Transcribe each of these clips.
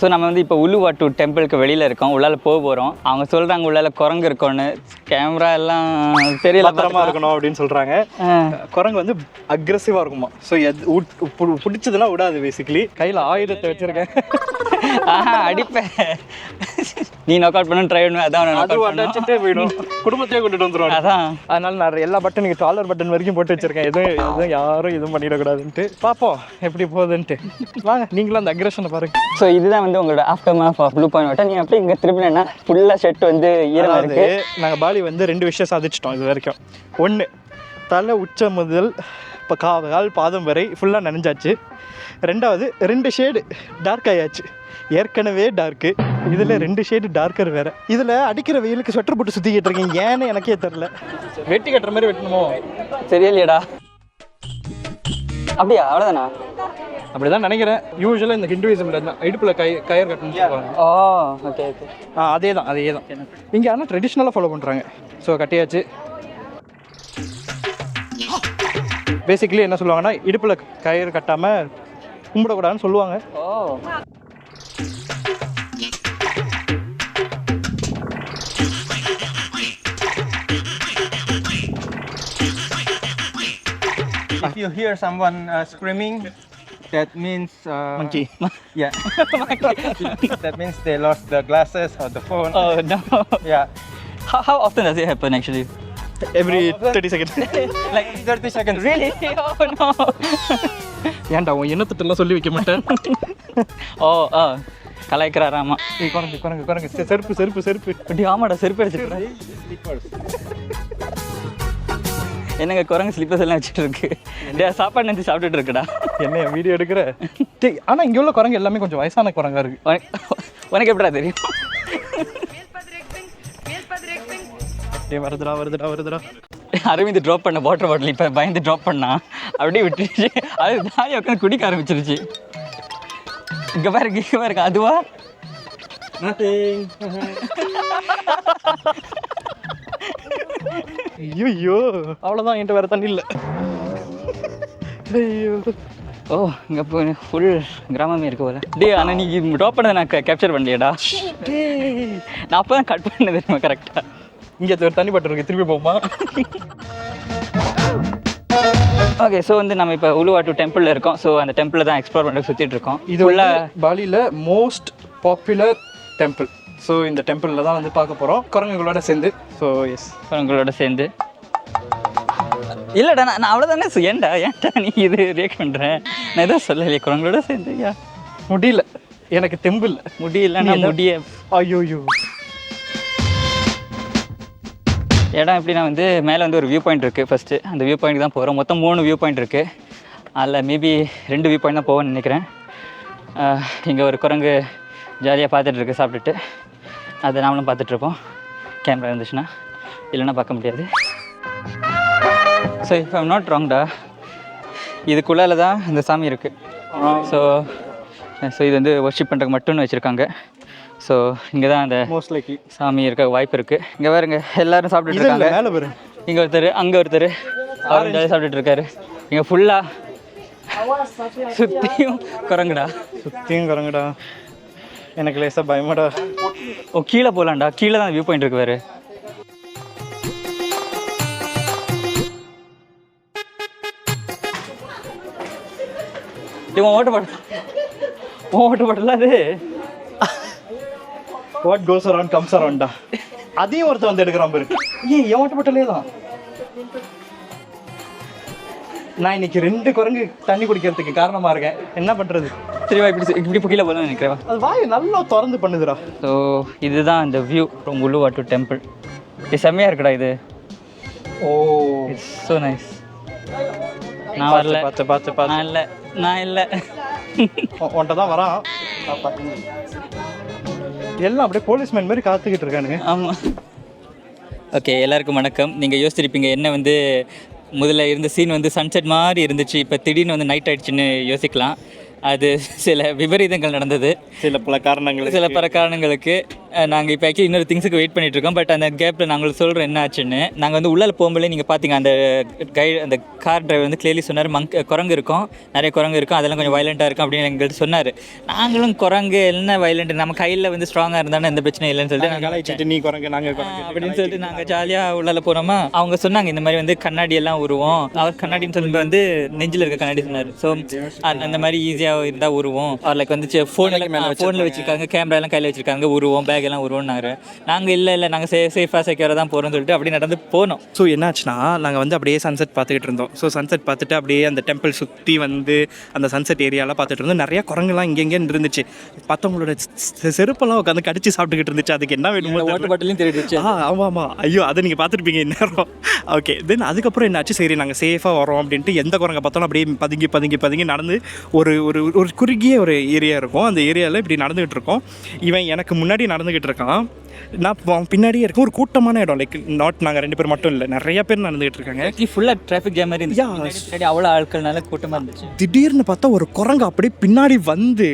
So நம்ம வந்து இப்போ உலுவாட்டு டெம்பிளுக்கு வெளியில் இருக்கோம். உள்ளால போக போகிறோம் அவங்க சொல்கிறாங்க உள்ளால குரங்கு இருக்கோன்னு கேமரா எல்லாம் தெரியல பத்திரமா இருக்கணும் அப்படின்னு சொல்றாங்க. குரங்கு வந்து அக்ரெசிவா இருக்குமா? ஸோ எது பிடிச்சதெல்லாம் விடாது பேசிக்கலி கையில ஆயுதத்தை வச்சிருக்கேன். ஆஹா அடிப்பேன் நீ நாக் அவுட் பண்ணு ட்ரை பண்ணுவேன் அதான் அது. அடிச்சுட்டே போயிடும். குடும்பத்தையே கொண்டுட்டு வந்துருவாங்க. அதான். அதனால நான் எல்லா பட்டனுக்கு டாலர் பட்டன் வரைக்கும் போட்டு வச்சிருக்கேன். எதுவும் எதுவும் யாரும் எதுவும் பண்ணிடக்கூடாதுன்ட்டு. பார்ப்போம் எப்படி போகுதுன்ட்டு. வாங்க நீங்களும் அந்த அக்ரஷனை பாருங்க. ஸோ இதுதான் வந்து உங்களோட after map of blue point water நீ அப்படியே இங்கே திரும்பினா ஃபுல்லாக ஷர்ட் வந்து ஈரமாக அதாவது இருக்கு. நாங்கள் பாலி வந்து ரெண்டு விஷயம் சாதிச்சிட்டோம் இது வரைக்கும். ஒன்று தலை உச்சம் முதல் இப்போ கா கால் பாதம் வரை ஃபுல்லாக நனைஞ்சாச்சு. ரெண்டாவது ரெண்டு ஷேடு டார்க் ஆயாச்சு. ஏற்கனவே டார்க்கு இதில் ரெண்டு ஷேடு டார்க்கர் வேற. இதில் அடிக்கிற வெயிலுக்கு ஸ்வெட்டர் போட்டு சுற்றிக்கிட்டு இருக்கேன் ஏன்னு எனக்கே தெரில வெட்டி கட்டுற மாதிரி வெட்டணுமோ? சரியில்லையடா அப்படியா அவ்வளோதானா அப்படிதான் நினைக்கிறேன். யூஸ்வலாக இந்த ஹிந்துவிசமில் தான் இடுப்பில் கை கயர் கட்டணும்னு சொல்லுவாங்க. ஓ ஓகே ஓகே ஆ அதே தான் அதே தான் இங்கே ஆனால் ட்ரெடிஷ்னலாக ஃபாலோ பண்ணுறாங்க ஸோ கட்டியாச்சு. பேசிக்கலி என்ன சொல்லுவாங்கன்னா இடுப்பில் கயிறு கட்டாமல் கும்பிடக்கூடாதுன்னு சொல்லுவாங்க. Oh. If you hear someone uh, screaming, that means uh, Monkey. Yeah, that means they lost the glasses or the phone. Oh no. Yeah, How, how often does it happen actually? Every thirty second like 30 seconds. really? Oh no. ஏன்டா உன் எண்ணத்திட்டெல்லாம் சொல்லி வைக்க மாட்டேன் oh, oh. கலாய்க்கிறாராமா ஏய், குரங்கு குரங்கு குரங்கு செ- செருப்பு செருப்பு செருப்பு அப்படி ஆமாடா செருப்பு அடிச்சிட்டு என்னங்க குரங்கு ஸ்லிப்பர்ஸ் எல்லாம் வச்சுட்டு இருக்கு டேய், சாப்பாடு நினச்சி சாப்பிட்டுட்டு இருக்குடா. என்ன வீடியோ எடுக்கிற? டேய் ஆனால் இங்கே உள்ள குரங்கு எல்லாமே கொஞ்சம் வயசான குரங்கா இருக்கு. உனக்கு எப்படிடா தெரியும்? ஏய் வருதுடா வருதுடா வருதுடா. அரவிந்த் ட்ராப் பண்ண வாட்டர் பாட்டில் இப்போ பயந்து ட்ராப் பண்ணா. அப்படியே விட்டுருச்சு. அது தாலி உட்காந்து குடிக்க ஆரம்பிச்சிருச்சு. இங்கே பாருங்க இங்கே பாருங்க அதுவா. ஐயோ அவ்வளோதான் என்கிட்ட வேற தண்ணி இல்லை. ஐயோ. ஓ இங்கே இப்போ ஃபுல் கிராமமே இருக்கு போல. டேய் ஆனால் நீ ட்ராப் பண்ணதை நான் கேப்சர் பண்ணலையேடா. நான் அப்போ தான் கட் பண்ணது தெரியுமா கரெக்டாக இங்கே ஒரு தண்ணி பட்டு இருக்கு திருப்பி போமா? ஓகே ஸோ வந்து நம்ம இப்போ உலுவாட்டு டெம்பிளில் இருக்கோம். ஸோ அந்த டெம்பிளில் தான் எக்ஸ்ப்ளோர் பண்ண சுற்றிட்டு இருக்கோம். இது உள்ள பாலியில் மோஸ்ட் பாப்புலர் டெம்பிள் ஸோ இந்த டெம்பிளில் தான் வந்து பார்க்க போகிறோம் குரங்குகளோட சேர்ந்து. ஸோ எஸ் உங்களோட சேர்ந்து. இல்லைடா நான் நான் அவ்வளோதானே சொ- ஏன்டா ஏன்டா நீ இது ரியாக்ட் பண்ணுறேன் நான் எதுவும் சொல்லலையே குரங்களோட சேர்ந்து யா முடியல. எனக்கு தெம்பு இல்லை. முடியல நான் முடிய ஐயோயோ. இடம் எப்படின்னா வந்து மேலே வந்து ஒரு வியூ பாயிண்ட் இருக்குது ஃபஸ்ட்டு அந்த வியூ பாயிண்ட் தான் போகிறோம் மொத்தம் மூணு வியூ பாயிண்ட் இருக்குது அதில் மேபி ரெண்டு வியூ பாயிண்ட் தான் போவேன்னு நினைக்கிறேன். இங்கே ஒரு குரங்கு ஜாலியாக பார்த்துட்டு இருக்கு சாப்பிட்டுட்டு. அதை நாமளும் பார்த்துட்ருப்போம் கேமரா இருந்துச்சுன்னா இல்லைன்னா பார்க்க முடியாது. ஸோ இப்போ நாட் ராங்டா இதுக்குள்ளால தான் இந்த சாமி இருக்குது ஸோ ஸோ இது வந்து ஒர்ஷிப் பண்ணுறதுக்கு மட்டும்னு வச்சுருக்காங்க. ஸோ இங்கே தான் அந்த மோஸ்ட் லைக்லி சாமி இருக்க வாய்ப்பு இருக்குது இங்கே பாருங்க எல்லாரும் சாப்பிட்டுட்டு இருக்காங்க. இங்கே ஒருத்தர் அங்கே ஒருத்தர் அவர் சாப்பிட்டுட்டு இருக்காரு. இங்கே ஃபுல்லாக சுற்றியும் குரங்குடா. சுற்றியும் குரங்குடா. எனக்கு லேசாக பயமாடா. ஓ கீழே போகலாம்டா கீழே தான் வியூ பாயிண்ட் இருக்கு வேறு இவன் ஓட்ட பாட்டு உன் ஓட்ட பாட்டல அது. வாட் கோஸ் அரவுண்ட் கம்ஸ் அரவுண்டா அதையும் ஒருத்தன் வந்து எடுக்கிறான் பாரு ஏன் என் ஓட்டப்பட்டலே தான். நான் இன்னைக்கு ரெண்டு குரங்கு தண்ணி குடிக்கிறதுக்கு காரணமா இருக்கேன். என்ன பண்றது? சரிவா இப்படி இப்படி கீழே போகலாம்னு நினைக்கிறேன் அது வாய் நல்லா திறந்து பண்ணுதுடா. ஸோ இதுதான் இந்த வியூ ஃப்ரம் உள்லுவாட்டு டெம்பிள் இது செம்மையாக இருக்குடா இது. ஓ. இட்ஸ் ஸோ நைஸ் நான் வரல. பார்த்து பார்த்து பார்த்து. நான் இல்லை. நான் இல்லை. உன்ட்ட தான் வரான் எல்லாம் அப்படியே போலீஸ்மேன் மாதிரி காத்துக்கிட்டு இருக்கானுங்க. ஆமாம் ஓகே எல்லாருக்கும் வணக்கம். நீங்கள் யோசிச்சிருப்பீங்க என்ன வந்து முதல்ல இருந்த சீன் வந்து சன்செட் மாதிரி இருந்துச்சு இப்போ திடீர்னு வந்து நைட் ஆயிடுச்சுன்னு யோசிக்கலாம். அது சில விபரீதங்கள் நடந்தது. சில பல காரணங்கள் சில பல காரணங்களுக்கு நாங்கள் இப்போ ஆக்சுவலி இன்னொரு திங்ஸுக்கு வெயிட் பண்ணிட்டு இருக்கோம். பட் அந்த கேப்பில் நாங்கள் சொல்கிறோம் என்ன ஆச்சுன்னு. நாங்கள் வந்து உள்ளால போகும்போதே நீங்கள் பார்த்தீங்க அந்த கைடு அந்த கார் டிரைவர் வந்து கிளியர்லி சொன்னார் மங்க் குரங்கு இருக்கும். நிறைய குரங்கு இருக்கும். அதெல்லாம் கொஞ்சம் வயலண்ட்டாக இருக்கும் அப்படின்னு எங்கள்கிட்ட சொன்னார். நாங்களும் குரங்கு என்ன வயலண்ட் நம்ம கையில் வந்து ஸ்ட்ராங்காக இருந்தாலும் எந்த பிரச்சனையும் இல்லைன்னு சொல்லிட்டு நீ குரங்கு நாங்கள் அப்படின்னு சொல்லிட்டு நாங்கள் ஜாலியாக உள்ளால போனோமா. அவங்க சொன்னாங்க இந்த மாதிரி வந்து கண்ணாடி எல்லாம் உருவோம். அவர் கண்ணாடின்னு சொல்லும்போது வந்து நெஞ்சில் இருக்க கண்ணாடி சொன்னார். ஸோ அந்த மாதிரி ஈஸியாக இருந்தால் உருவோம். லைக் வந்து ஃபோனில் ஃபோனில் வச்சிருக்காங்க கேமரா எல்லாம் கையில் வச்சிருக்காங்க உருவோம் பேக் எல்லாம் உருவோம்னாரு நாங்கள் இல்லை இல்லை நாங்கள் சே சேஃபாக செக்யூராக தான் போகிறோம்னு சொல்லிட்டு அப்படி நடந்து போனோம். ஸோ என்னாச்சுன்னா நாங்கள் வந்து அப்படியே சன்செட் பார்த்துக்கிட்டு இருந்தோம். ஸோ சன்செட் பார்த்துட்டு அப்படியே அந்த டெம்பிள் சுற்றி வந்து அந்த சன்செட் ஏரியாலாம் பார்த்துட்டு இருந்தோம். நிறைய குரங்குலாம் இங்கெங்கே இருந்துச்சு. செ- செருப்பெல்லாம் உட்காந்து கடிச்சு சாப்பிட்டுக்கிட்டு இருந்துச்சு. அதுக்கு என்ன வேணுமோ. வாட்டர் பாட்டிலையும் திருடிடுச்சு. ஆ ஆமாம் ஆமாம் ஐயோ அதை நீங்கள் பார்த்துருப்பீங்க இந்நேரம். ஓகே தென் அதுக்கப்புறம் என்னாச்சு? சரி நாங்கள் சேஃபாக வரோம் அப்படின்ட்டு எந்த குரங்கை பார்த்தாலும் அப்படியே பதுங்கி பதுங்கி பதுங்கி நடந்து ஒரு ஒரு ஒரு குறுகிய ஒரு ஏரியா இருக்கும். அந்த ஏரியாவில் இப்படி நடந்துகிட்டு இருக்கோம். இவன் எனக்கு முன்னாடி நடந்துக்கிட்டு இருக்கான். நான் பின்னாடியே இருக்க ஒரு கூட்டமான இடம். லைக் நாட் நாங்கள் ரெண்டு பேர் மட்டும் இல்லை. நிறைய பேர் நடந்துகிட்டு இருக்காங்க. ஃபுல்லாக டிராஃபிக் ஜாம் மாதிரி இருந்துச்சு. அவ்வளோ ஆட்கள்னால கூட்டமாக இருந்துச்சு. திடீர்னு பார்த்தா ஒரு குரங்கு அப்படியே பின்னாடி வந்து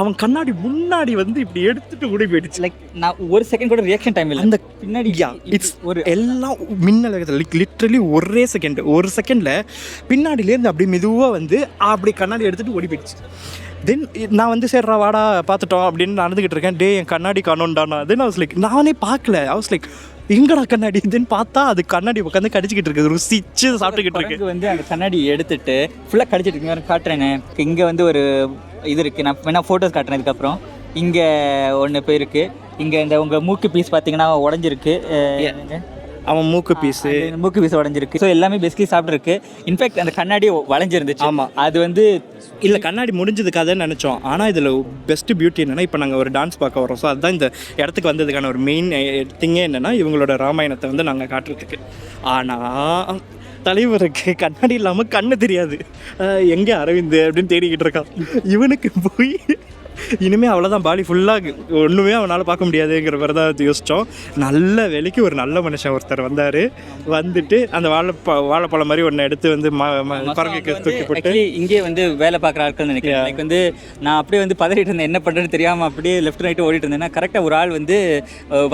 அவன் கண்ணாடி முன்னாடி வந்து இப்படி எடுத்துட்டு ஓடி போயிடுச்சு. லைக் நான் ஒரு செகண்ட் கூட ரியாக்ஷன் டைம் இல்லை. அந்த பின்னாடி இட்ஸ் ஒரு எல்லாம் மின்னல் லைக் லிட்ரலி ஒரே செகண்ட் ஒரு செகண்டில் பின்னாடிலேருந்து அப்படியே மெதுவாக வந்து அப்படி கண்ணாடி எடுத்துகிட்டு ஓடி போயிடுச்சு. தென் நான் வந்து சேர்றா வாடா பார்த்துட்டோம் அப்படின்னு நடந்துக்கிட்டு இருக்கேன். டே என் கண்ணாடி காணோண்டானா தென் ஹவுஸ் லைக் நானே பார்க்கல. ஹவுஸ் லைக் எங்கடா கண்ணாடி? தென் பார்த்தா அது கண்ணாடி உட்காந்து கடிச்சிக்கிட்டு இருக்குது. ருசிச்சு சாப்பிட்டுக்கிட்டு இருக்கு. வந்து அந்த கண்ணாடி எடுத்துட்டு ஃபுல்லாக கடிச்சிட்டு இருக்கு. காட்டுறேனே. இங்கே வந்து ஒரு இது இருக்குது நான் வேணா ஃபோட்டோஸ் காட்டுறேன் இதுக்கப்புறம். இங்கே ஒன்று போயிருக்கு இங்கே இந்த உங்கள் மூக்கு பீஸ் பார்த்தீங்கன்னா உடஞ்சிருக்கு. அவன் மூக்கு பீஸு மூக்கு பீஸ் உடஞ்சிருக்கு. ஸோ எல்லாமே பேசிக்கலி சாப்பிட்ருக்கு இன்ஃபேக்ட் அந்த கண்ணாடி வளைஞ்சிருந்துச்சு. ஆமா. அது வந்து இல்லை கண்ணாடி முடிஞ்சது கதைன்னு நினச்சோம். ஆனால் இதில் பெஸ்ட் பியூட்டி என்னென்னா இப்போ நாங்கள் ஒரு டான்ஸ் பார்க்க வரோம். ஸோ அதுதான் இந்த இடத்துக்கு வந்ததுக்கான ஒரு மெயின் திங்கே என்னென்னா இவங்களோட ராமாயணத்தை வந்து நாங்கள் காட்டுறதுக்கு. ஆனால் தலைவருக்கு கண்ணாடி இல்லாமல் கண்ணு தெரியாது. எங்கே அரவிந்த் அப்படின்னு தேடிக்கிட்டு இருக்கான். இவனுக்கு போய் இனிமேல் அவ்வளோதான் பாலி ஃபுல்லாக ஒன்றுமே அவனால் பார்க்க முடியாதுங்கிற மாதிரி தான் யோசித்தோம் நல்ல வேலைக்கு ஒரு நல்ல மனுஷன் ஒருத்தர் வந்தார். வந்துட்டு அந்த வாழைப்ப வாழைப்பழம் மாதிரி ஒன்று எடுத்து வந்து குரங்குக்கு தூக்கி போட்டு இங்கே வந்து வேலை பார்க்குற ஆட்கள் நினைக்கிறேன். எனக்கு வந்து நான் அப்படியே வந்து பதறிட்டு இருந்தேன். என்ன பண்ணுறேன்னு தெரியாமல் அப்படியே லெஃப்ட் ரைட்டு ஓடிட்டு இருந்தேன்னா கரெக்டாக ஒரு ஆள் வந்து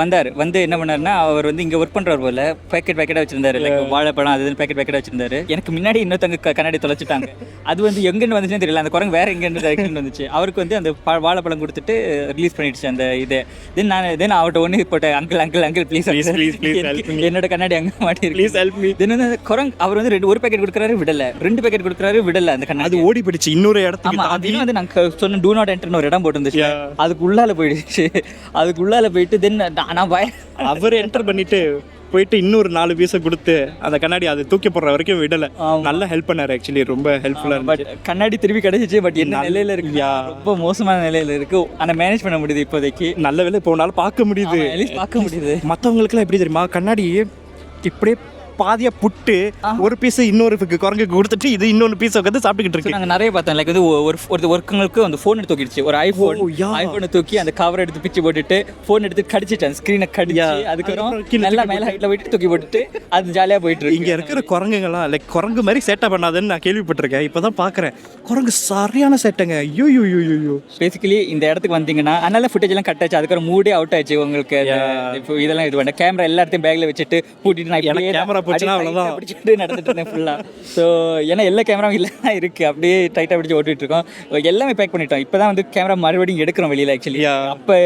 வந்தார். வந்து என்ன பண்ணாருன்னா அவர் வந்து இங்கே ஒர்க் பண்ணுறவர் போல பேக்கெட் பேக்கெட்டாக வச்சிருந்தாரு. லைக் வாழைப்பழம் அது பேக்கெட் பேக்கெட்டாக வச்சிருந்தாரு. எனக்கு முன்னாடி இன்னொருத்தங்க கண்ணாடி தொலைச்சிட்டாங்க. அது வந்து எங்கேருந்து வந்துச்சுன்னு தெரியல. அந்த குரங்கு வேற டைரக்ஷன் வந்துச்சு. அவருக்கு வந்து அந்த ப- வாழைப்பழம் கொடுத்துட்டு ரிலீஸ் பண்ணிடுச்சு அந்த இது. தென் நான் தென் அவர்கிட்ட ஒன்று போட்டேன் uncle uncle uncle please me. என்னோட கண்ணாடி அங்கே மாட்டி ப்ளீஸ் ஹெல்ப் மீ தென் வந்து அந்த குரங்கு அவர் வந்து ரெண்டு ஒரு பேக்கெட் கொடுக்குறாரு விடல. ரெண்டு பேக்கெட் கொடுக்குறாரு விடல அந்த கண்ணாடி. அது ஓடி போயிடுச்சு இன்னொரு இடத்துக்கு தாண்டி. அதுவும் வந்து நாங்க சொன்ன டூ நாட் என்டர்னு ஒரு இடம் போட்டுருந்துச்சு. அதுக்கு உள்ளால போயிடுச்சு. அதுக்கு உள்ளால போயிட்டு தென் நான் பய அவர் என்டர் பண்ணிட்டு போயிட்டு இன்னொரு நாலு பீஸை கொடுத்து அந்த கண்ணாடி அதை தூக்கி போடுற வரைக்கும் விடல. நல்லா ஹெல்ப் பண்ணாரு ஆக்சுவலி ரொம்ப ஹெல்ப்ஃபுல்லா பட் கண்ணாடி திருப்பி கிடைச்சிச்சு பட் என்ன நிலையில இருக்கு? Yeah. ரொம்ப மோசமான நிலையில இருக்கு. ஆனா மேனேஜ் பண்ண முடியுது இப்போதைக்கு. நல்ல வேலை உன்னால பார்க்க முடியுது. பார்க்க முடியுது. மற்றவங்களுக்குலாம் எப்படி தெரியுமா? கண்ணாடி இப்படியே பாதியா புட்டு ஒரு பீஸ் இன்னொரு குரங்குக்கு கொடுத்துட்டு இது இன்னொரு பீஸ் உட்காந்து சாப்பிட்டுக்கிட்டு இருக்கு. நாங்க நிறைய பார்த்தோம். லைக் வந்து ஒரு ஒரு ஒர்க்குங்களுக்கு அந்த ஃபோன் எடுத்து தூக்கிடுச்சு. ஒரு ஐஃபோன் Oh. ஐஃபோனை தூக்கி அந்த கவர் எடுத்து பிச்சு போட்டுட்டு ஃபோன் எடுத்து கடிச்சிட்டு அந்த ஸ்க்ரீனை கடிச்சு. அதுக்கப்புறம் நல்லா மேல ஹைட்ல போயிட்டு தூக்கி போட்டுட்டு அது ஜாலியா போயிட்டு இருக்கு. இங்க இருக்கிற குரங்குங்களாம் லைக் குரங்கு மாதிரி சேட்டை பண்ணாதுன்னு நான் கேள்விப்பட்டிருக்கேன். இப்பதான் பாக்குறேன். குரங்கு சரியான சேட்டைங்க ஐயோ யோ யோ பேசிக்கலி இந்த இடத்துக்கு வந்தீங்கன்னா அதனால ஃபுட்டேஜ் எல்லாம் கட் ஆச்சு. அதுக்கப்புறம் மூடே அவுட் ஆச்சு. உங்களுக்கு இப்போ இதெல்லாம் இது பண்ண கேமரா எல்லா இடத்தையும் பேக்ல வச்சுட்டு பூட்டிட்டு நான் camera போச்சுன்னா பிடிச்சிட்டு நடந்துட்டு இருந்தேன் ஃபுல்லா ஸோ ஏன்னா எல்லா கேமராவும் இல்லை தான் இருக்கு. அப்படியே டைட்டா பிடிச்சி ஓட்டிட்டு இருக்கோம். எல்லாமே பேக் பண்ணிட்டோம். இப்போதான் வந்து கேமரா மறுபடியும் எடுக்கிறோம் வெளியில ஆக்சுவலி. அப்போ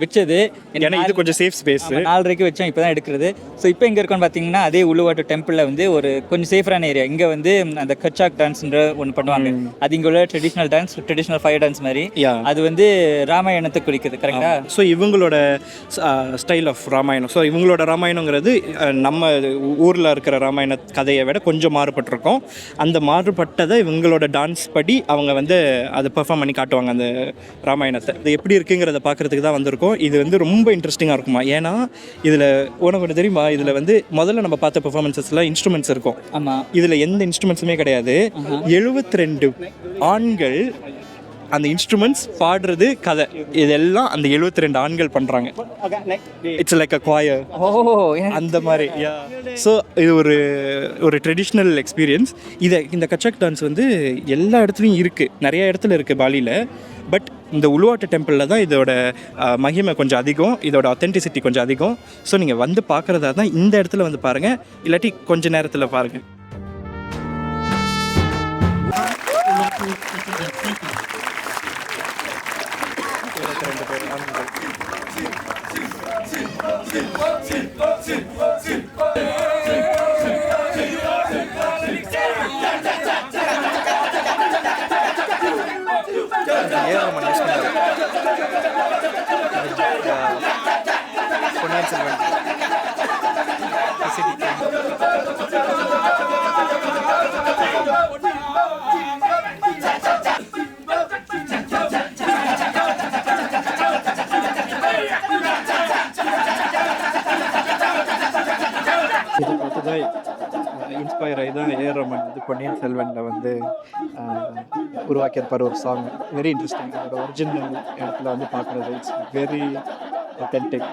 வச்சது. ஏன்னா இது கொஞ்சம் சேஃப் ஸ்பேஸ் நாலரைக்கு வச்சோம் இப்போ தான் எடுக்கிறது. ஸோ இப்போ எங்கே இருக்கோம்னு பார்த்தீங்கன்னா அதே உள்வாட்டு டெம்பிளில் வந்து ஒரு கொஞ்சம் சேஃபரான ஏரியா இங்கே வந்து அந்த கச்சாக் டான்ஸ்ன்ற ஒன்று பண்ணுவாங்க. அது இங்கே உள்ள traditional dance traditional fire dance மாதிரி. அது வந்து ராமாயணத்தை குறிக்குது கரெக்டா ஸோ இவங்களோட ஸ்டைல் ஆஃப் ராமாயணம். ஸோ இவங்களோட ராமாயணங்கிறது நம்ம ஊரில் இருக்கிற ராமாயண கதையை விட கொஞ்சம் மாறுபட்டிருக்கும். அந்த மாறுபட்டதை இவங்களோட டான்ஸ் படி அவங்க வந்து அதை பெர்ஃபார்ம் பண்ணி காட்டுவாங்க அந்த ராமாயணத்தை. இது எப்படி இருக்குங்கிறத பார்க்குறதுக்கு தான் வந்திருக்கோம். இது வந்து ரொம்ப இன்ட்ரெஸ்டிங்காக இருக்குமா? ஏன்னா இதில் உனக்கு ஒன்று தெரியுமா? இதில் வந்து முதல்ல நம்ம பார்த்த பெர்ஃபார்மன்ஸஸில் இன்ஸ்ட்ருமெண்ட்ஸ் இருக்கும். ஆமாம் இதில் எந்த இன்ஸ்ட்ருமெண்ட்ஸுமே கிடையாது. எழுபத்தி ரெண்டு ஆண்கள் அந்த இன்ஸ்ட்ருமெண்ட்ஸ் பாடுறது கதை. இதெல்லாம் அந்த 72 ரெண்டு ஆண்கள் பண்ணுறாங்க இட்ஸ் லைக் அ குவாயர் அந்த மாதிரி ஸோ இது ஒரு ஒரு ட்ரெடிஷ்னல் எக்ஸ்பீரியன்ஸ் இதை இந்த கச்சக் டான்ஸ் வந்து எல்லா இடத்துலையும் இருக்குது நிறைய இடத்துல இருக்குது பாலியில். பட் இந்த உருவாட்ட டெம்பிளில் தான் இதோட மகிமை கொஞ்சம் அதிகம். இதோட அத்தென்டிசிட்டி கொஞ்சம் அதிகம். ஸோ நீங்கள் வந்து பார்க்குறதா தான் இந்த இடத்துல வந்து பாருங்கள் இல்லாட்டி கொஞ்ச நேரத்தில் பாருங்கள் ஏராளமான யூஸ் பண்ணாரு பொன்னியின் செல்வன் தான் இன்ஸ்பயர் ஆகி தான் ஏஆர் ரமன் வந்து பொன்னியின் செல்வனில் வந்து உருவாக்கியிருப்பார் ஒரு சாங் வெரி இன்ட்ரெஸ்டிங் அதோட ஒரிஜினல் இடத்துல வந்து பார்க்குறது. It's very authentic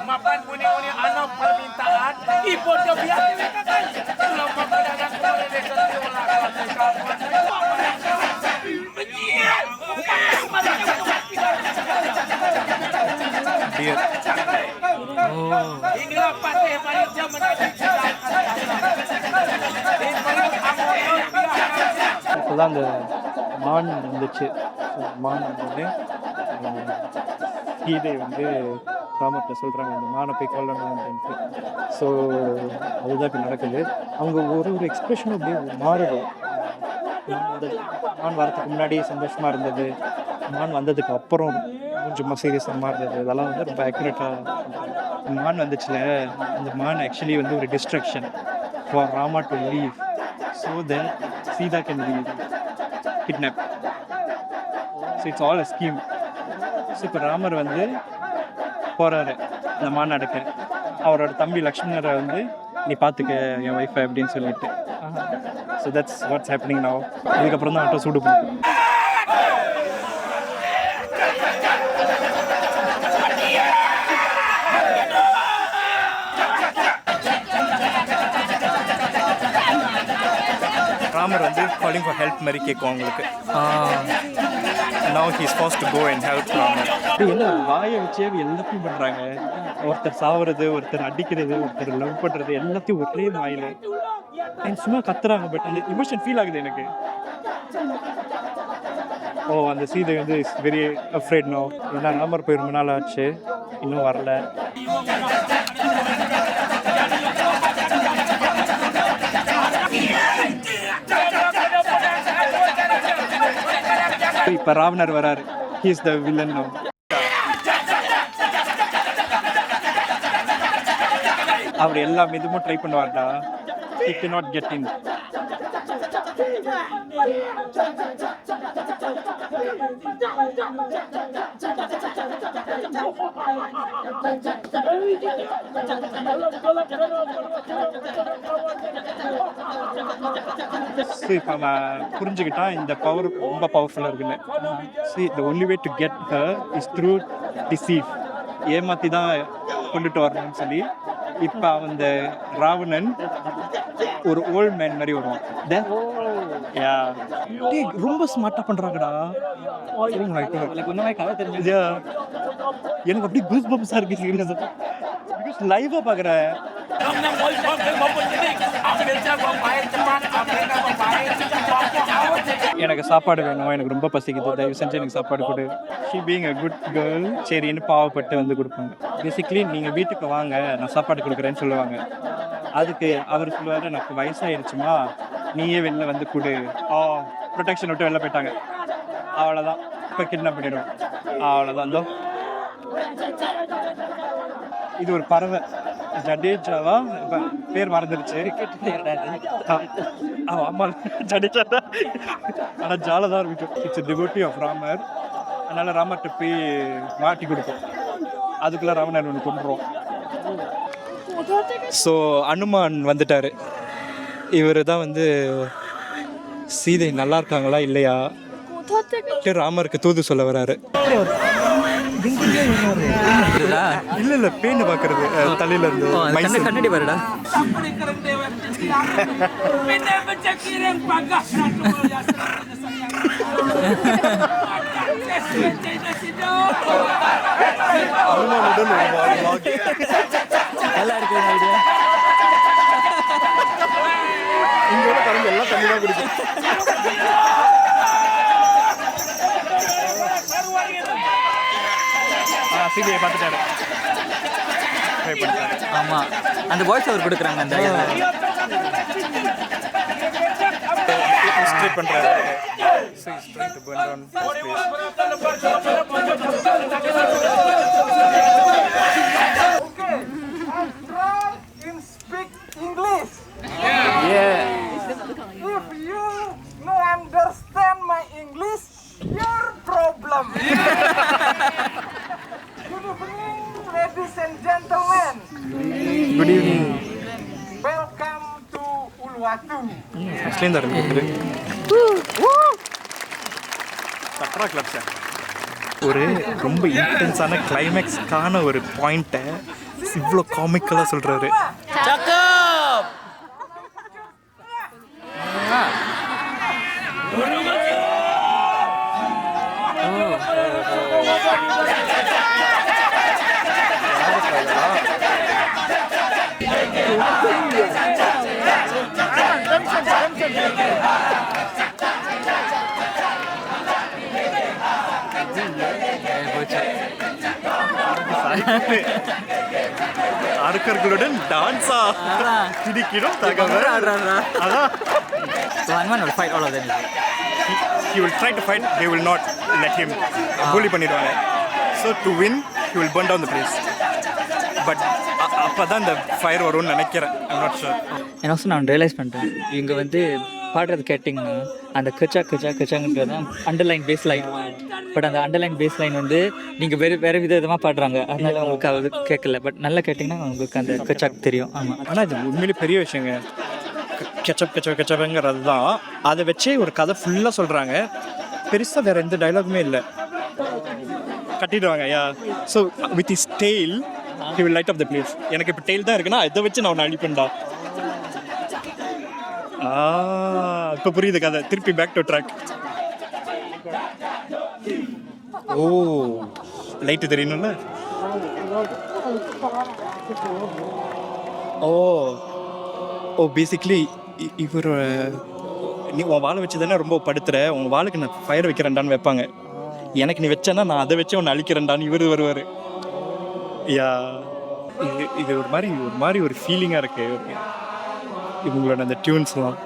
Mapan muni-muni anak permintaan Ibu dia biar Inilah தான் அந்த மான் வந்துச்சு. மான் வந்து கீதை வந்து ராமர்கிட்ட சொல்கிறாங்க இந்த மானை போய் கொல்லணும் அப்படின்ட்டு. ஸோ அதுதான் இப்போ நடக்குது. அவங்க ஒரு ஒரு எக்ஸ்பிரஷனும் அப்படியே மாறுது. மான் வரத்துக்கு மான் முன்னாடி சந்தோஷமாக இருந்தது. மான் வந்ததுக்கு அப்புறம் கொஞ்சமாக சீரியஸாக மாறுறது. இதெல்லாம் வந்து ரொம்ப அக்யூரேட்டாக மான் வந்துச்சுல அந்த மான் ஆக்சுவலி வந்து ஒரு distraction for Rama to leave so then Sita can be kidnap so it's all a scheme so இப்போ ராமர் வந்து போகிறாரு இந்த மாநாடுக்கு அவரோட தம்பி லக்ஷ்மணரை வந்து நீ பார்த்துக்க என் ஒய்ஃபை அப்படின்னு சொல்லிட்டு. So that's what's happening now. இதுக்கப்புறம் தான் ஆட்டோ சூடு பண்ணும் ராமர் வந்து காலிங் ஃபார் ஹெல்ப் மாதிரி கேட்கும் அவங்களுக்கு now he's fast to go and help என்ன வாயை வச்சே எல்லாத்தையும் பண்ணுறாங்க ஒருத்தர் சாவுறது ஒருத்தர் அடிக்கிறது ஒருத்தர் லவ் பண்ணுறது எல்லாத்தையும் ஒரே வாயில். அண்ட் சும்மா கத்துறாங்க பட் அந்த இமோஷன் ஃபீல் ஆகுது எனக்கு. ஓ அந்த சீதை வந்து இஸ் வெரி அஃப்ரேட் நோ ஏன்னா நம்பர் போய் ரொம்ப நாள் ஆச்சு. இன்னும் வரல. இப்போ ராவணர் வராரு. ஹீஸ் த வில்லன் நோ அவர் எல்லா இதுவும் try பண்ணுவார்டா. It not get in so இப்போ அவன் புரிஞ்சுக்கிட்டான் இந்த பவர் ரொம்ப பவர்ஃபுல்லாக இருக்குன்னு. See the only way to get her is through deceive ஏமாற்றி தான் கொண்டுட்டு வரணும்னு சொல்லி இப்போ அந்த ராவணன் ஒரு ஓல்ட் மேன் மாதிரி வருவான். Then- டேய், ரொம்ப ஸ்மார்ட்டாக பண்ணுறாங்கடா எனக்கு ஒன்றுமே கதை தெரிஞ்சு. எனக்கு அப்படியே கூஸ் பம்ப்ஸாக இருக்கு சீரியஸ் பிகாஸ் லைவாக பார்க்குறேன் எனக்கு சாப்பாடு வேணும்? எனக்கு ரொம்ப பசிக்குது. தயவு செஞ்சு எனக்கு சாப்பாடு கொடு. She being a good girl சரின்னு பாவப்பட்டு வந்து கொடுப்பாங்க. பேசிக்லி நீங்கள் வீட்டுக்கு வாங்க நான் சாப்பாடு கொடுக்குறேன்னு சொல்லுவாங்க. அதுக்கு அவர் சொல்லுவார் எனக்கு வயசாயிருச்சுமா? நீயே வெளில வந்து கொடு. ஆ ப்ரொடெக்ஷன் விட்டு வெளில போயிட்டாங்க. அவ்வளோதான் இப்போ கிட்னாப் பண்ணிடுவோம். அவ்வளோதான் இதோ இது ஒரு பறவை. ஜடேஜாவா இப்ப பேர் மறந்துருச்சு ஆ, ஆமா. ஜடேஜா தான் ஆனா ஜால தான் இருக்கும் இட்ஸ் டிவோட்டி ஆஃப் ராமர் அதனால ராமர்கிட்ட போய் மாட்டி கொடுப்போம். அதுக்குள்ளே ராவணன் ஒன்று கொண்டுருவோம் ஸோ அனுமான் வந்துட்டார். இவர் தான் வந்து சீதை நல்லா இருக்காங்களா இல்லையா? ராமருக்கு தூது சொல்ல வராரு. இல்ல இல்ல பேனு பாக்குறது தலையில இருந்து. கண்ணாடி வருடா Sampai keren தண்ணி தான் குடிக்கும் சீதையை பார்த்துட்டாரு. ட்ரை பண்ணிட்டாரு. ஆமா. அந்த வாய்ஸ் அவர் கொடுக்குறாங்க அந்த ஸ்ட்ரீட் பண்றாரு. So he's trying ஃபஸ்ட்லேருந்து ஆரம்பிக்கிறது சட்ரா கிளப் சார் ஒரு ரொம்ப இன்டென்ஸான கிளைமேக்ஸ்க்கான ஒரு பாயிண்ட்டை இவ்வளோ காமிக்கலாக சொல்கிறாரு ஆர்கர்களுடன் டான்ஸா திடிக்கிடும் தகவல். அதான் ஃபைட் அவ்வளோ தான் he will try to fight they will not let him bully பண்ணிடுவாங்க. So to win he will burn down the place. But அப்போ தான் இந்த ஃபயர் வரும்னு நினைக்கிறேன். I'm not sure. என்ன ஆல்சோ நான் ரியலைஸ் பண்ணிட்டேன். இவங்க வந்து பாடுறது கேட்டிங்கன்னா அந்த கச்சா கச்சா கச்சாங்கன்றது அண்டர்லைன் பேஸ் லைன் பட் அந்த அண்டர்லைன் பேஸ் லைன் வந்து நீங்கள் வேறு வேறு வித விதமாக பாடுறாங்க. அதனால உங்களுக்கு அது கேட்கல. பட் நல்லா கேட்டிங்கன்னா உங்களுக்கு அந்த கச்சாக் தெரியும். ஆமாம் ஆனால் இது உண்மையிலே பெரிய விஷயங்க. கெச்சப் கெச்சப் கெச்சப்ங்கிறது தான். அதை வச்சே ஒரு கதை ஃபுல்லாக சொல்கிறாங்க பெருசாக வேறு எந்த டைலாகுமே இல்லை. கட்டிடுவாங்க yeah so with is tail he will light off the place எனக்கு இப்போ டெய்ல் தான் இருக்குன்னா இதை வச்சு நான் ஒன்று அழிப்பேன்டா ஆ இப்போ புரியுது கதை. திருப்பி பேக் டு ட்ராக் ஓ லைட்டு தெரியணும்ல ஓ ஓ பேசிக்லி இவர் நீ உன் வாழை வச்சு தானே ரொம்ப படுத்துற? உன் வாளுக்கு நான் ஃபயர் வைக்கிறேன்டான்னு வைப்பாங்க. எனக்கு நீ வச்சேன்னா நான் அதை வச்சு உன்னை அழிக்கிறேன்டான்னு இவர் வருவார். யா இது இது ஒரு மாதிரி ஒரு மாதிரி ஒரு ஃபீலிங்காக இருக்குது இவங்களோட அந்த டியூன்ஸ்லாம்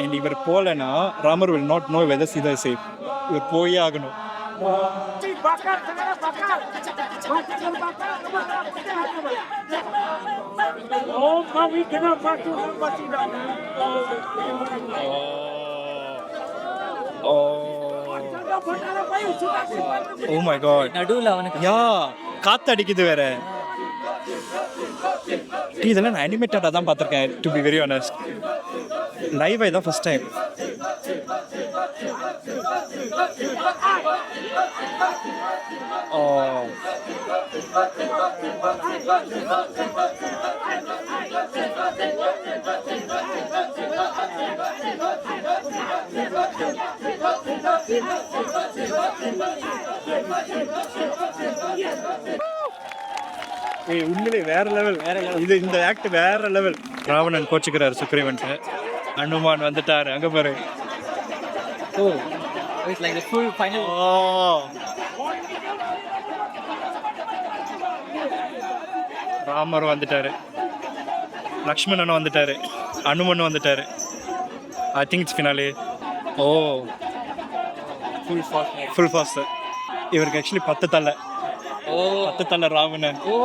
அண்ட் இவர் போகலன்னா Ramar will not know whether Sita safe இவர் போயே ஆகணும். ஓ மை காட் நடுவில் அவனுக்கு. யா காத்து அடிக்குது வேற. இதெல்லாம் நான் அனிமேட்டடாக தான் பார்த்துருக்கேன் to be very honest live தான் ஃபஸ்ட் டைம் ஓ. உண்மையிலே வேற லெவல் வேற லெவல் இது இந்த ஆக்ட் வேற லெவல் ராவணன் கோச்சுக்கிறாரு சுக்ரீவன்ட்டு அனுமான் வந்துட்டாரு. அங்க பாரு. ஓ இட்ஸ் லைக் ஃபுல் ஃபைனல் ஓ. ராமர் வந்துட்டாரு. லக்ஷ்மணன் வந்துட்டாரு. அனுமன் வந்துட்டாரு. I think it's finale oh full fast full fast இவருக்கு ஆக்சுவலி பத்து தலை. பத்து Oh, ராமனை oh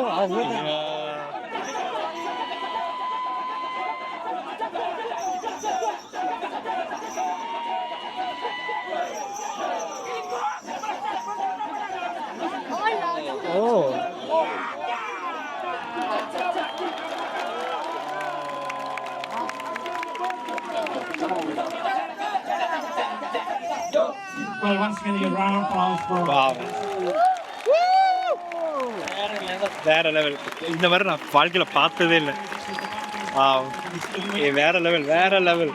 oh, oh. Well, once again, a round of applause for. Wow. வேற லெவல் இந்த மாதிரி நான் வாழ்க்கையில் பார்த்ததே இல்லை ஆ வேற லெவல் வேற லெவல்